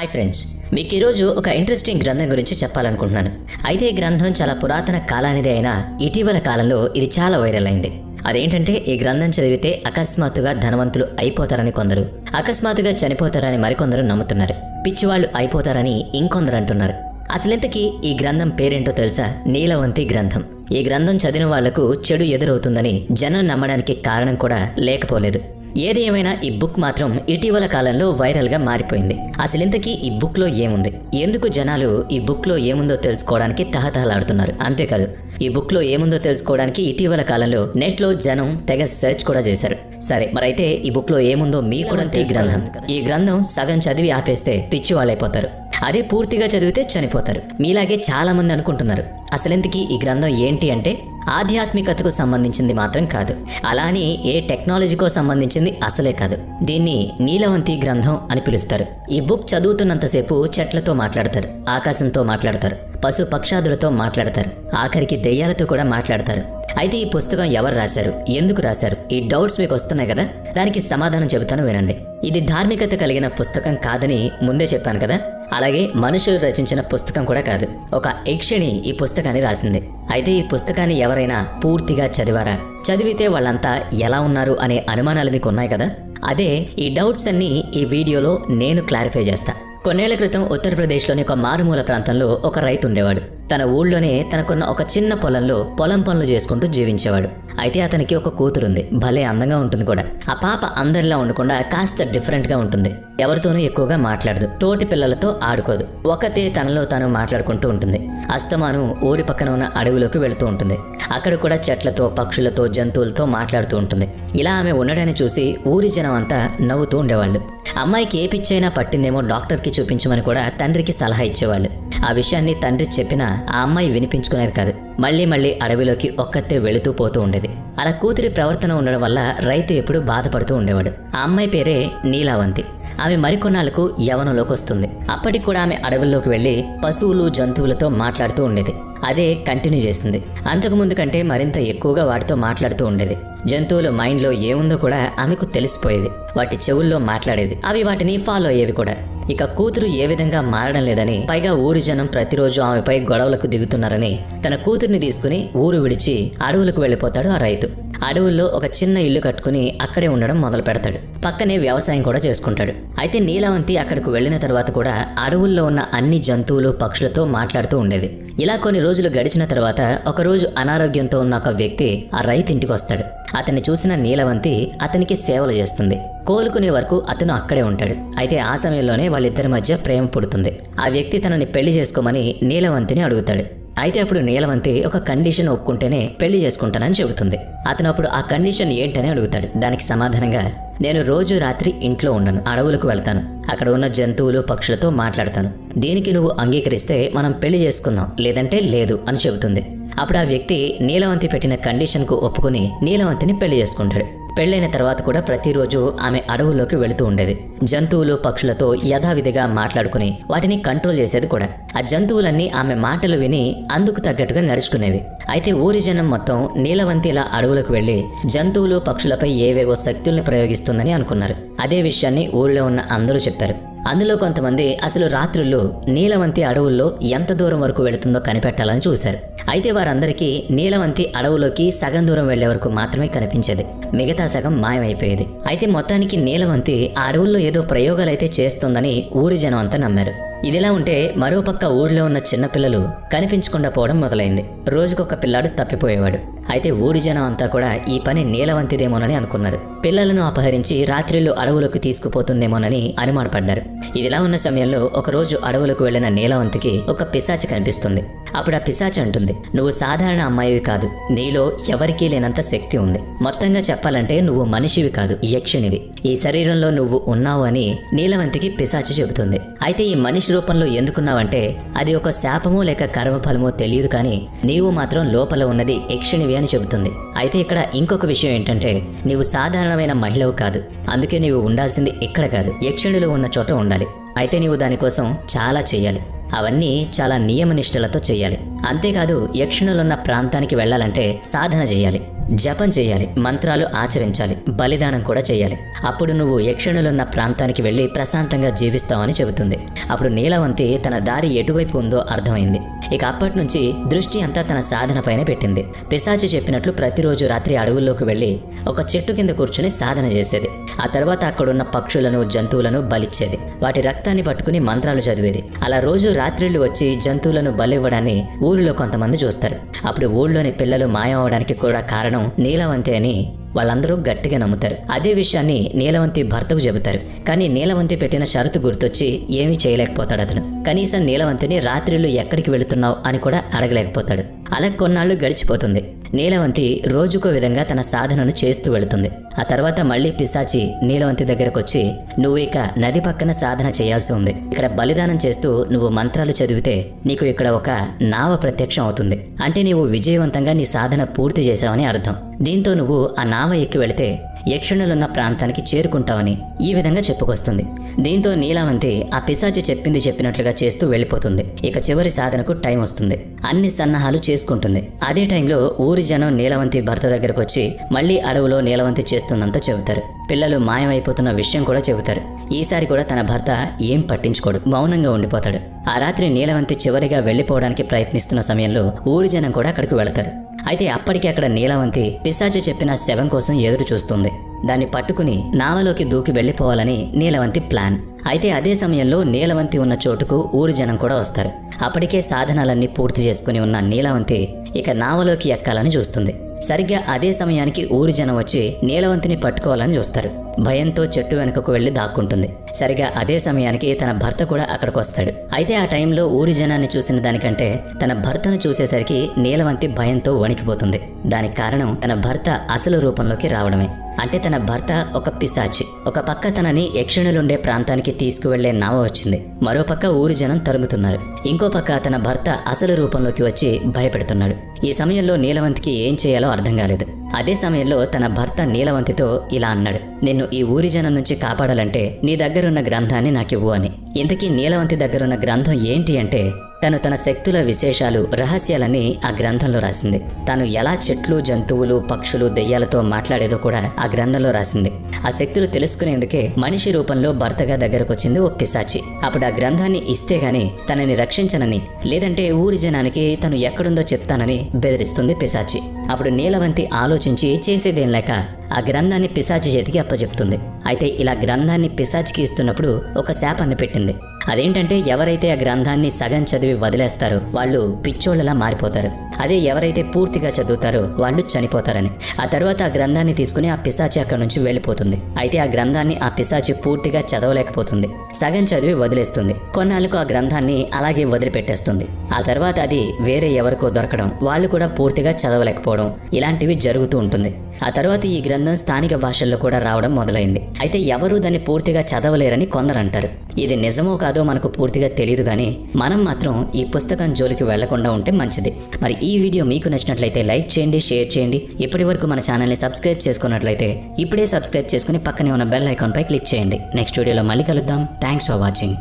Hi friends మీకు ఈరోజు ఒక ఇంట్రెస్టింగ్ గ్రంథం గురించి చెప్పాలనుకుంటున్నాను. అయితే ఈ గ్రంథం చాలా పురాతన కాలానిదే అయినా ఇటీవల కాలంలో ఇది చాలా వైరల్ అయింది. అదేంటంటే ఈ గ్రంథం చదివితే అకస్మాత్తుగా ధనవంతులు అయిపోతారని కొందరు. అకస్మాత్తుగా చనిపోతారని మరికొందరు నమ్ముతున్నారు. పిచ్చివాళ్ళు అయిపోతారని ఇంకొందరు అంటున్నారు. అసలింతకీ ఈ గ్రంథం పేరేంటో తెలుసా? నీలవంతి గ్రంథం. ఈ గ్రంథం చదివిన వాళ్ళకు చెడు ఎదురవుతుందని జనం నమ్మడానికి కారణం కూడా లేకపోలేదు. ఏది ఏమైనా ఈ బుక్ మాత్రం ఇటీవల కాలంలో వైరల్గా మారిపోయింది. అసలు ఇంతకీ ఈ బుక్లో ఏముంది? ఎందుకు జనాలు ఈ బుక్లో ఏముందో తెలుసుకోవడానికి తహతహలాడుతున్నారు? అంతేకాదు ఈ బుక్లో ఏముందో తెలుసుకోవడానికి ఇటీవల కాలంలో నెట్లో జనం తెగ సెర్చ్ కూడా చేశారు. సరే మరైతే ఈ బుక్లో ఏముందో మీకు కూడా ఈ గ్రంథం. ఈ గ్రంథం సగం చదివి ఆపేస్తే పిచ్చి వాళ్ళైపోతారు అదే పూర్తిగా చదివితే చనిపోతారు. మీలాగే చాలా మంది అనుకుంటున్నారు అసలెందుకు ఈ గ్రంథం ఏంటి అంటే ఆధ్యాత్మికతకు సంబంధించింది మాత్రం కాదు. అలానే ఏ టెక్నాలజీకో సంబంధించింది అసలే కాదు. దీన్ని నీలవంతి గ్రంథం అని పిలుస్తారు. ఈ బుక్ చదువుతున్నంతసేపు చెట్లతో మాట్లాడతారు ఆకాశంతో మాట్లాడతారు పశు పక్షాదులతో మాట్లాడతారు ఆఖరికి దెయ్యాలతో కూడా మాట్లాడతారు. అయితే ఈ పుస్తకం ఎవరు రాశారు? ఎందుకు రాశారు? ఈ డౌట్స్ మీకు వస్తున్నాయి కదా? దానికి సమాధానం చెబుతాను వినండి. ఇది ధార్మికత కలిగిన పుస్తకం కాదని ముందే చెప్పాను కదా? అలాగే మనుషులు రచించిన పుస్తకం కూడా కాదు. ఒక యక్షిణి ఈ పుస్తకాన్ని రాసింది. అయితే ఈ పుస్తకాన్ని ఎవరైనా పూర్తిగా చదివారా? చదివితే వాళ్ళంతా ఎలా ఉన్నారు అనే అనుమానాలు మీకు ఉన్నాయి కదా? అదే ఈ డౌట్స్ అన్ని ఈ వీడియోలో నేను క్లారిఫై చేస్తా. కొన్నేళ్ళ క్రితం ఉత్తరప్రదేశ్లోని ఒక మారుమూల ప్రాంతంలో ఒక రైతు ఉండేవాడు. తన ఊళ్ళోనే తనకున్న ఒక చిన్న పొలంలో పొలం పనులు చేసుకుంటూ జీవించేవాడు. అయితే అతనికి ఒక కూతురుంది. భలే అందంగా ఉంటుంది కూడా. ఆ పాప అందరిలా ఉండకుండా కాస్త డిఫరెంట్గా ఉంటుంది. ఎవరితోనూ ఎక్కువగా మాట్లాడదు. తోటి పిల్లలతో ఆడుకోదు. ఒకతే తనలో తాను మాట్లాడుకుంటూ ఉంటుంది. అస్తమాను ఊరి పక్కన ఉన్న అడవిలోకి వెళుతూ ఉంటుంది. అక్కడ కూడా చెట్లతో పక్షులతో జంతువులతో మాట్లాడుతూ ఉంటుంది. ఇలా ఆమె ఉండడాన్ని చూసి ఊరి జనం అంతా నవ్వుతూ ఉండేవాళ్ళు. అమ్మాయికి ఏ పిచ్చైనా పట్టిందేమో డాక్టర్కి చూపించమని కూడా తండ్రికి సలహా ఇచ్చేవాళ్ళు. ఆ విషయాన్ని తండ్రి చెప్పినా ఆ అమ్మాయి వినిపించుకునేది కాదు. మళ్ళీ మళ్ళీ అడవిలోకి ఒక్కతే వెళుతూ పోతూ ఉండేది. అలా కూతురి ప్రవర్తన ఉండడం వల్ల రైతు ఎప్పుడూ బాధపడుతూ ఉండేవాడు. ఆ అమ్మాయి పేరే నీలావంతి. ఆమె మరికొన్నాళ్ళకు యవనంలోకి వస్తుంది. అప్పటికి కూడా ఆమె అడవుల్లోకి వెళ్ళి పశువులు జంతువులతో మాట్లాడుతూ ఉండేది. అదే కంటిన్యూ చేస్తుంది. అంతకుముందు కంటే మరింత ఎక్కువగా వాటితో మాట్లాడుతూ ఉండేది. జంతువుల మైండ్లో ఏముందో కూడా ఆమెకు తెలిసిపోయేది. వాటి చెవుల్లో మాట్లాడేది. అవి వాటిని ఫాలో అయ్యేవి కూడా. ఇక కూతురు ఏ విధంగా మారడం లేదని పైగా ఊరి జనం ప్రతిరోజు ఆమెపై గొడవలకు దిగుతున్నారని తన కూతుర్ని తీసుకుని ఊరు విడిచి అడవులకు వెళ్ళిపోతాడు ఆ రైతు. అడవుల్లో ఒక చిన్న ఇల్లు కట్టుకుని అక్కడే ఉండడం మొదలు పెడతాడు. పక్కనే వ్యవసాయం కూడా చేసుకుంటాడు. అయితే నీలావంతి అక్కడికి వెళ్ళిన తర్వాత కూడా అడవుల్లో ఉన్న అన్ని జంతువులు పక్షులతో మాట్లాడుతూ ఉండేది. ఇలా కొన్ని రోజులు గడిచిన తర్వాత ఒకరోజు అనారోగ్యంతో ఉన్న ఒక వ్యక్తి ఆ రైతు ఇంటికి వస్తాడు. అతన్ని చూసిన నీలవంతి అతనికి సేవలు చేస్తుంది. కోలుకునే వరకు అతను అక్కడే ఉంటాడు. అయితే ఆ సమయంలోనే వాళ్ళిద్దరి మధ్య ప్రేమ పుడుతుంది. ఆ వ్యక్తి తనని పెళ్ళి చేసుకోమని నీలవంతిని అడుగుతాడు. అయితే అప్పుడు నీలవంతి ఒక కండిషన్ ఒప్పుకుంటేనే పెళ్ళి చేసుకుంటానని చెబుతుంది. అతను అప్పుడు ఆ కండిషన్ ఏంటని అడుగుతాడు. దానికి సమాధానంగా నేను రోజు రాత్రి ఇంట్లో ఉండను అడవులకు వెళ్తాను అక్కడ ఉన్న జంతువులు పక్షులతో మాట్లాడతాను. దీనికి నువ్వు అంగీకరిస్తే మనం పెళ్ళి చేసుకుందాం లేదంటే లేదు అని చెబుతుంది. అప్పుడు ఆ వ్యక్తి నీలవంతి పెట్టిన కండిషన్కు ఒప్పుకుని నీలవంతిని పెళ్ళి చేసుకుంటాడు. పెళ్ళైన తర్వాత కూడా ప్రతిరోజు ఆమె అడవుల్లోకి వెళుతూ ఉండేది. జంతువులు పక్షులతో యథావిధిగా మాట్లాడుకుని వాటిని కంట్రోల్ చేసేది కూడా. ఆ జంతువులన్నీ ఆమె మాటలు విని అందుకు తగ్గట్టుగా నడుచుకునేవి. అయితే ఊరి జనం మొత్తం నీలవంతి ఇలా అడవులకు వెళ్ళి జంతువులు పక్షులపై ఏవేవో శక్తుల్ని ప్రయోగిస్తుందని అనుకున్నారు. అదే విషయాన్ని ఊరిలో ఉన్న అందరూ చెప్పారు. అందులో కొంతమంది అసలు రాత్రుల్లో నీలవంతి అడవుల్లో ఎంత దూరం వరకు వెళుతుందో కనిపెట్టాలని చూశారు. అయితే వారందరికీ నీలవంతి అడవులోకి సగం దూరం వెళ్ళే వరకు మాత్రమే కనిపించేది. మిగతా సగం మాయమైపోయేది. అయితే మొత్తానికి నీలవంతి ఆ అడవుల్లో ఏదో ప్రయోగాలైతే చేస్తుందని ఊరి జనం అంతా నమ్మారు. ఇదిలా ఉంటే మరోపక్క ఊరిలో ఉన్న చిన్నపిల్లలు కనిపించకుండా పోవడం మొదలైంది. రోజుకొక పిల్లాడు తప్పిపోయేవాడు. అయితే ఊరి జనం అంతా కూడా ఈ పని నీలవంతిదేమోనని అనుకున్నారు. పిల్లలను అపహరించి రాత్రిళ్ళు అడవులకు తీసుకుపోతుందేమోనని అనుమానపడ్డారు. ఇదిలా ఉన్న సమయంలో ఒకరోజు అడవులకు వెళ్ళిన నీలవంతికి ఒక పిశాచి కనిపిస్తుంది. అప్పుడు ఆ పిశాచి అంటుంది నువ్వు సాధారణ అమ్మాయివి కాదు. నీలో ఎవరికీ లేనంత శక్తి ఉంది. మొత్తంగా చెప్పాలంటే నువ్వు మనిషివి కాదు యక్షిణివి ఈ శరీరంలో నువ్వు ఉన్నావు అని నీలవంతికి పిశాచి చెబుతుంది. అయితే ఈ మనిషి రూపంలో ఎందుకున్నావంటే అది ఒక శాపమో లేక కర్మఫలమో తెలియదు కానీ నీవు మాత్రం లోపల ఉన్నది యక్షిణివి అని చెబుతుంది. అయితే ఇక్కడ ఇంకొక విషయం ఏంటంటే నీవు సాధారణమైన మహిళవు కాదు. అందుకే నీవు ఉండాల్సింది ఇక్కడ కాదు. యక్షిణులు ఉన్న చోట ఉండాలి. అయితే నీవు దానికోసం చాలా చేయాలి అవన్నీ చాలా నియమనిష్టలతో చేయాలి. అంతేకాదు యక్షిణులున్న ప్రాంతానికి వెళ్ళాలంటే సాధన చేయాలి. జపం చేయాలి మంత్రాలు ఆచరించాలి బలిదానం కూడా చేయాలి. అప్పుడు నువ్వు యక్షణులున్న ప్రాంతానికి వెళ్ళి ప్రశాంతంగా జీవిస్తావని చెబుతుంది. అప్పుడు నీలవంతి తన దారి ఎటువైపు ఉందో అర్థమైంది. ఇక అప్పటి నుంచి దృష్టి అంతా తన సాధనపైనే పెట్టింది. పిశాచి చెప్పినట్లు ప్రతిరోజు రాత్రి అడవుల్లోకి వెళ్ళి ఒక చెట్టు కింద కూర్చుని సాధన చేసేది. ఆ తర్వాత అక్కడున్న పక్షులను జంతువులను బలిచ్చేది. వాటి రక్తాన్ని పట్టుకుని మంత్రాలు చదివేది. అలా రోజు రాత్రిళ్ళు వచ్చి జంతువులను బలివ్వడాన్ని ఊరిలో కొంతమంది చూస్తారు. అప్పుడు ఊళ్ళోని పిల్లలు మాయమవడానికి కూడా కారణం నీలవంతి అని వాళ్ళందరూ గట్టిగా నమ్ముతారు. అదే విషయాన్ని నీలవంతి భర్తకు చెబుతారు. కానీ నీలవంతి పెట్టిన షరతు గుర్తొచ్చి ఏమీ చేయలేకపోతాడు అతను. కనీసం నీలవంతిని రాత్రిళ్ళు ఎక్కడికి వెళుతున్నావు అని కూడా అడగలేకపోతాడు. అలా కొన్నాళ్ళు గడిచిపోతుంది. నీలవంతి రోజుకో విధంగా తన సాధనను చేస్తూ వెళుతుంది. ఆ తర్వాత మళ్ళీ పిశాచి నీలవంతి దగ్గరకొచ్చి నువ్వు ఇక నది పక్కన సాధన చేయాల్సి ఉంది. ఇక్కడ బలిదానం చేస్తూ నువ్వు మంత్రాలు చదివితే నీకు ఇక్కడ ఒక నావ ప్రత్యక్షం అవుతుంది. అంటే నీవు విజయవంతంగా నీ సాధన పూర్తి చేశావని అర్థం. దీంతో నువ్వు ఆ నావ ఎక్కి వెళితే యక్షణులున్న ప్రాంతానికి చేరుకుంటావని ఈ విధంగా చెప్పుకొస్తుంది. దీంతో నీలావంతి ఆ పిశాచి చెప్పింది చెప్పినట్లుగా చేస్తూ వెళ్ళిపోతుంది. ఇక చివరి సాధనకు టైం వస్తుంది. అన్ని సన్నాహాలు చేసుకుంటుంది. అదే టైంలో ఊరి జనం నీలవంతి భర్త దగ్గరకు వచ్చి మళ్ళీ అడవులో నీలవంతి చేస్తుందంతా చెబుతారు. పిల్లలు మాయమైపోతున్న విషయం కూడా చెబుతారు. ఈసారి కూడా తన భర్త ఏం పట్టించుకోడు. మౌనంగా ఉండిపోతాడు. ఆ రాత్రి నీలవంతి చివరిగా వెళ్ళిపోవడానికి ప్రయత్నిస్తున్న సమయంలో ఊరి జనం కూడా అక్కడికి వెళతారు. అయితే అప్పటికి అక్కడ నీలవంతి పిశాచి చెప్పిన శవం కోసం ఎదురు చూస్తుంది. దాన్ని పట్టుకుని నావలోకి దూకి వెళ్ళిపోవాలని నీలవంతి ప్లాన్. అయితే అదే సమయంలో నీలవంతి ఉన్న చోటుకు ఊరి జనం కూడా వస్తారు. అప్పటికే సాధనాలన్నీ పూర్తి చేసుకుని ఉన్న నీలవంతి ఇక నావలోకి ఎక్కాలని చూస్తుంది. సరిగ్గా అదే సమయానికి ఊరి జనం వచ్చి నీలవంతిని పట్టుకోవాలని చూస్తారు. భయంతో చెట్టు వెనుకకు వెళ్ళి దాక్కుంటుంది. సరిగా అదే సమయానికి తన భర్త కూడా అక్కడికి వస్తాడు అయితే ఆ టైంలో ఊరి జనాన్ని చూసిన దానికంటే తన భర్తను చూసేసరికి నీలవంతి భయంతో వణికిపోతుంది. దానికి కారణం తన భర్త అసలు రూపంలోకి రావడమే. అంటే తన భర్త ఒక పిశాచి. ఒక పక్క తనని యక్షిణులుండే ప్రాంతానికి తీసుకువెళ్ళే నావ వచ్చింది. మరో పక్క ఊరి జనం తరుముతున్నారు. ఇంకో పక్క తన భర్త అసలు రూపంలోకి వచ్చి భయపెడుతున్నాడు. ఈ సమయంలో నీలవంతికి ఏం చేయాలో అర్థం కాలేదు. అదే సమయంలో తన భర్త నీలవంతితో ఇలా అన్నాడు నిన్ను ఈ ఊరి జనం నుంచి కాపాడాలంటే నీ దగ్గరున్న గ్రంథాన్ని నాకివ్వు అని. ఇంతకీ నీలవంతి దగ్గరున్న గ్రంథం ఏంటి అంటే తను తన శక్తుల విశేషాలు రహస్యాలని ఆ గ్రంథంలో రాసింది. తాను ఎలా చెట్లు జంతువులు పక్షులు దెయ్యాలతో మాట్లాడేదో కూడా ఆ గ్రంథంలో రాసింది. ఆ శక్తులు తెలుసుకునేందుకే మనిషి రూపంలో భర్తగా దగ్గరకు వచ్చింది ఓ పిశాచి. అప్పుడు ఆ గ్రంథాన్ని ఇస్తే గాని తనని రక్షించనని లేదంటే ఊరి జనానికి తను ఎక్కడుందో చెప్తానని బెదిరిస్తుంది పిశాచి. అప్పుడు నీలవంతి ఆలోచించి చేసేదేం లేక ఆ గ్రంథాన్ని పిశాచి చేతికి అప్పచెప్తుంది అయితే ఇలా గ్రంథాన్ని పిశాచికి ఇస్తున్నప్పుడు ఒక శాపాన్ని పెట్టింది. అదేంటంటే ఎవరైతే ఆ గ్రంథాన్ని సగం చదివి వదిలేస్తారో వాళ్ళు పిచ్చోళ్ళలా మారిపోతారు. అదే ఎవరైతే పూర్తిగా చదువుతారో వాళ్ళు చనిపోతారని. ఆ తర్వాత ఆ గ్రంథాన్ని తీసుకుని ఆ పిశాచి అక్కడి నుంచి వెళ్ళిపోతుంది. అయితే ఆ గ్రంథాన్ని ఆ పిశాచి పూర్తిగా చదవలేకపోతుంది. సగం చదివి వదిలేస్తుంది. కొన్నాళ్ళకు ఆ గ్రంథాన్ని అలాగే వదిలిపెట్టేస్తుంది. ఆ తర్వాత అది వేరే ఎవరికో దొరకడం వాళ్ళు కూడా పూర్తిగా చదవలేకపోవడం ఇలాంటివి జరుగుతూ ఉంటుంది. ఆ తర్వాత ఈ గ్రంథం స్థానిక భాషల్లో కూడా రావడం మొదలైంది. అయితే ఎవరూ దాన్ని పూర్తిగా చదవలేరని కొందరంటారు. ఇది నిజమో కాదో మనకు పూర్తిగా తెలియదు కానీ మనం మాత్రం ఈ పుస్తకం జోలికి వెళ్ళకుండా ఉంటే మంచిది. మరి ఈ వీడియో మీకు నచ్చినట్లయితే లైక్ చేయండి షేర్ చేయండి. ఇప్పటి వరకు మన ఛానల్ని సబ్స్క్రైబ్ చేసుకున్నట్లయితే ఇప్పుడే సబ్స్క్రైబ్ చేసుకుని పక్కనే ఉన్న బెల్ ఐకాన్పై క్లిక్ చేయండి. నెక్స్ట్ వీడియోలో మళ్ళీ కలుద్దాం. Thanks for watching.